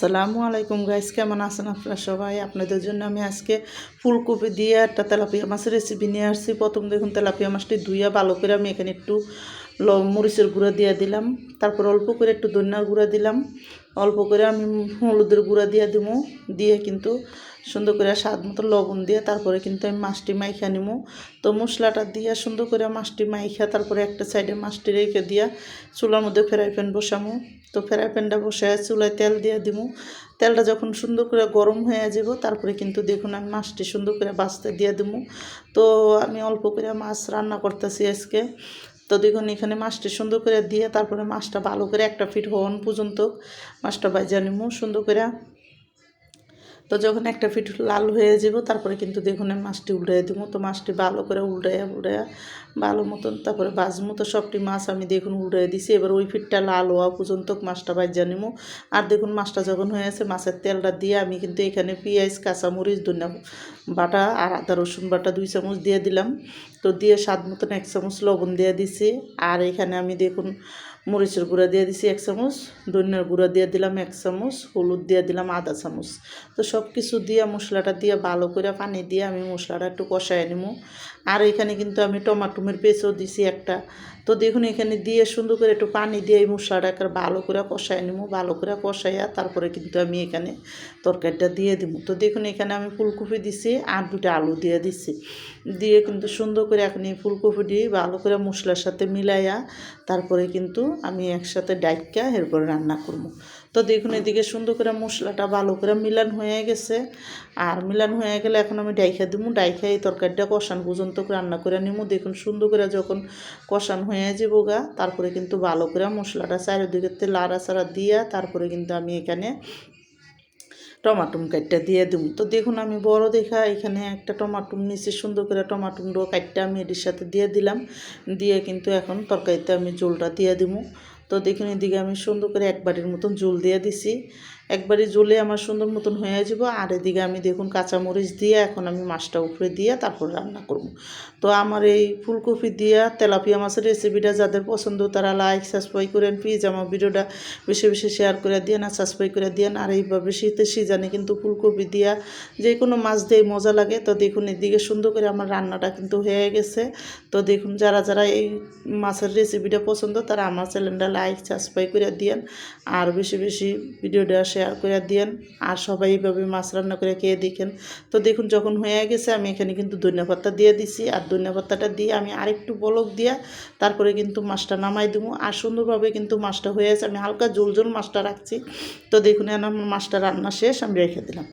আসসালামু আলাইকুম গাইস কেমন আছেন আপনারা সবাই? আপনাদের জন্য আমি আজকে ফুলকপি দিয়ে একটা তেলাপিয়া মাছের রেসিপি নিয়ে আসছি। প্রথম দেখুন, তেলাপিয়া মাছটি ধুইয়া ভালো করে আমি এখানে একটু মরিচের গুঁড়া দিয়ে দিলাম। তারপর অল্প করে একটু ধনিয়ার গুঁড়া দিলাম। অল্প করে আমি হলুদের গুঁড়া দিয়ে দিব দিয়ে কিন্তু সুন্দর করে স্বাদ মতো লবণ দিয়ে তারপরে কিন্তু আমি মাছটি মাইখা নিমু। তো মশলাটা দিয়ে সুন্দর করে মাছটি মাইখা তারপরে একটা সাইডে মাছটি রেখে দিয়া চুলার মধ্যে ফ্রাই প্যান বসামু। তো ফ্রাই প্যানটা বসায় চুলায় তেল দিয়ে দিমু। তেলটা যখন সুন্দর করে গরম হয়ে যাব তারপরে কিন্তু দেখুন আমি মাছটি সুন্দর করে বাছতে দিয়ে দিমু। তো আমি অল্প করে মাছ রান্না করতেছি আজকে। তো দেখুন, এখানে মাছটি সুন্দর করে দিয়ে তারপরে মাছটা ভালো করে একটা ফিট হওয়ান পর্যন্ত মাছটা বাজা নিমু সুন্দর করে। তো যখন একটা ফিট লাল হয়ে যাব, তারপরে কিন্তু দেখুন, আমি মাছটি উল্টাই দেবো তো মাছটি ভালো করে উল্টাইয়া উল্টাইয়া ভালো মতন তারপরে বাজমু তো সবটি মাছ আমি দেখুন উল্টাই দিছি। এবার ওই ফিটটা লাল হওয়া পর্যন্ত মাছটা বাজ্যা নিমু আর দেখুন, মাছটা যখন হয়ে হয়েছে মাছের তেলটা দিয়ে আমি কিন্তু এখানে পেঁয়াজ, কাঁচামরিচ, ধনিয়া বাটা আর আদা রসুন বাটা দুই চামচ দিয়ে দিলাম। তো দিয়ে স্বাদ মতন এক চামচ লবণ দিয়ে দিছি। আর এখানে আমি দেখুন মরিচের গুঁড়া দিয়ে দিছি এক চামচ, ধনিয়ার গুঁড়া দিয়ে দিলাম এক চামচ, হলুদ দিয়ে দিলাম আধা চামচ। তো সব কিছু দিয়ে মশলাটা দিয়ে ভালো করে পানি দিয়ে আমি মশলাটা একটু কষায় নিব আর এখানে কিন্তু আমি টমাটোমের পেঁচও দিছি একটা। তো দেখুন, এখানে দিয়ে সুন্দর করে একটু পানি দিয়ে এই মশলাটা ভালো করে কষায় নিবো, ভালো করে কষাইয়া তারপরে কিন্তু আমি এখানে তরকারিটা দিয়ে দিব। তো দেখুন, এখানে আমি ফুলকপি দিছি আর দুটো আলু দিয়ে দিছি। দিয়ে কিন্তু সুন্দর করে এখন এই ফুলকপিটি ভালো করে মশলার সাথে মিলাইয়া তারপরে কিন্তু আমি একসাথে ডাইকা এরপরে রান্না করব। তো দেখুন, এদিকে সুন্দর করে মশলাটা ভালো করে মিলান হয়ে গেছে। আর মিলান হয়ে গেলে এখন আমি ডাইখা দিব ডাইখা এই তরকারিটা কষান পর্যন্ত রান্না করে নিবো। দেখুন, সুন্দর করে যখন কষান হয়ে যাব গা। তারপরে কিন্তু ভালো করে মশলাটা চারিদিকে লাড়া চাড়া দিয়া তারপরে কিন্তু আমি এখানে টমাটুম কাটটা দিয়ে দিব। তো দেখুন আমি বড় দেখা, এখানে একটা টমাটুম নিচে সুন্দর করে টমাটুমটাও কাটটা আমি এটির সাথে দিয়ে দিলাম। দিয়ে কিন্তু এখন তরকারিতে আমি জোলটা দিয়ে দিব। তো দেখুন এদিকে আমি সুন্দর করে এক বাটির মতন জোল দিয়ে দিছি। একবারই জ্বলে আমার সুন্দর মতন হয়ে যাব আর এদিকে আমি দেখুন কাঁচামরিচ দিয়ে এখন আমি মাছটা উপরে দিয়ে তারপর রান্না করব। তো আমার এই ফুলকপি দিয়া তেলাপিয়া মাছের রেসিপিটা যাদের পছন্দ তারা লাইক সাবস্ক্রাইব করেন প্লিজ আমার ভিডিওটা বেশি বেশি শেয়ার করে দিয়ে না সাবস্ক্রাইব করে দিয়ে আর এইভাবে শীতে সিজানে কিন্তু ফুলকপি দিয়া যে কোনো মাছ দিয়ে মজা লাগে। তো দেখুন এদিকে সুন্দর করে আমার রান্নাটা কিন্তু হয়ে গেছে। তো দেখুন যারা যারা এই মাছের রেসিপিটা পছন্দ তারা আমার চ্যানেলটা লাইক সাবস্ক্রাইব করে দিয়েন। আর বেশি বেশি ভিডিওটা শেয়ার করে দিয়েন। আর সবাই এইভাবে মাছ রান্না করে খেয়ে দেখেন। তো দেখুন, যখন হয়ে গেছে, আমি এখানে কিন্তু ধনিয়া দিয়ে দিছি। আর ধনিয়া দিয়ে আমি আরেকটু বলক দিয়া তারপরে কিন্তু মাছটা নামাই দেবো। আর সুন্দরভাবে কিন্তু মাছটা হয়ে আছে। আমি হালকা জোল জোল মাছটা রাখছি। তো দেখুন আমার মাছটা রান্না শেষ, আমি রেখে দিলাম।